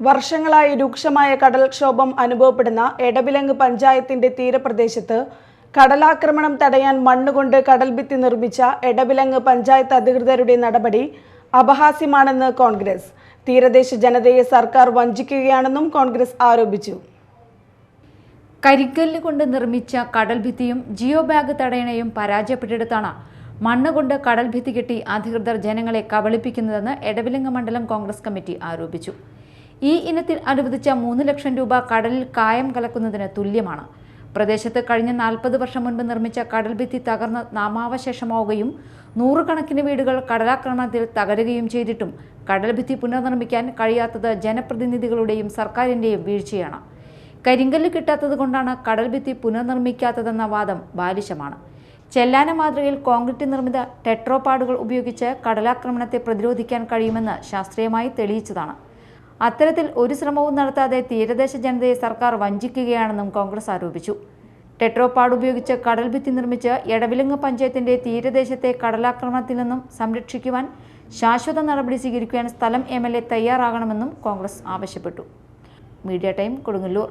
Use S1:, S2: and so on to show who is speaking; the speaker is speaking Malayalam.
S1: വർഷങ്ങളായി രൂക്ഷമായ കടൽക്ഷോഭം അനുഭവപ്പെടുന്ന എടവിലങ്ങ് പഞ്ചായത്തിന്റെ തീരപ്രദേശത്ത് കടലാക്രമണം തടയാൻ മണ്ണുകൊണ്ട് കടൽഭിത്തി നിർമ്മിച്ച എടവിലങ്ങ് പഞ്ചായത്ത് അധികൃതരുടെ നടപടി അപഹാസ്യമാണെന്ന് കോൺഗ്രസ്. തീരദേശ ജനതയെ സർക്കാർ വഞ്ചിക്കുകയാണെന്നും കോൺഗ്രസ് ആരോപിച്ചു.
S2: കരിക്കല്ല് കൊണ്ട് നിർമ്മിച്ച കടൽഭിത്തിയും ജിയോ ബാഗ് തടയണയും പരാജയപ്പെട്ടിടത്താണ് മണ്ണുകൊണ്ട് കടൽഭിത്തി കെട്ടി അധികൃതർ ജനങ്ങളെ കബളിപ്പിക്കുന്നതെന്ന് എടവിലങ്ങ് മണ്ഡലം കോൺഗ്രസ് കമ്മിറ്റി ആരോപിച്ചു. ഈ ഇനത്തിൽ അനുവദിച്ച മൂന്ന് ലക്ഷം രൂപ കടലിൽ കായം കലക്കുന്നതിന് തുല്യമാണ്. പ്രദേശത്ത് കഴിഞ്ഞ നാൽപ്പത് വർഷം മുൻപ് നിർമ്മിച്ച കടൽഭിത്തി തകർന്ന് നാമാവശേഷമാവുകയും നൂറുകണക്കിന് വീടുകൾ കടലാക്രമണത്തിൽ തകരുകയും ചെയ്തിട്ടും കടൽഭിത്തി പുനർനിർമ്മിക്കാൻ കഴിയാത്തത് ജനപ്രതിനിധികളുടെയും സർക്കാരിന്റെയും വീഴ്ചയാണ്. കരിങ്കല്ല് കിട്ടാത്തത് കൊണ്ടാണ് കടൽഭിത്തി പുനർനിർമ്മിക്കാത്തതെന്ന വാദം ബാലിശമാണ്. ചെല്ലാന മാതൃകയിൽ കോൺക്രീറ്റ് നിർമ്മിത ടെട്രോപാഡുകൾ ഉപയോഗിച്ച് കടലാക്രമണത്തെ പ്രതിരോധിക്കാൻ കഴിയുമെന്ന് ശാസ്ത്രീയമായി തെളിയിച്ചതാണ്. അത്തരത്തിൽ ഒരു ശ്രമവും നടത്താതെ തീരദേശ ജനതയെ സർക്കാർ വഞ്ചിക്കുകയാണെന്നും കോൺഗ്രസ് ആരോപിച്ചു. ടെട്രോപാഡ് ഉപയോഗിച്ച് കടൽഭിത്തി നിർമ്മിച്ച് എടവിലങ്ങ് പഞ്ചായത്തിന്റെ തീരദേശത്തെ കടലാക്രമണത്തിൽ നിന്നും സംരക്ഷിക്കുവാൻ ശാശ്വത നടപടി സ്വീകരിക്കുവാൻ സ്ഥലം എം എൽ എ തയ്യാറാകണമെന്നും കോൺഗ്രസ് ആവശ്യപ്പെട്ടു. Media time Kodungallur.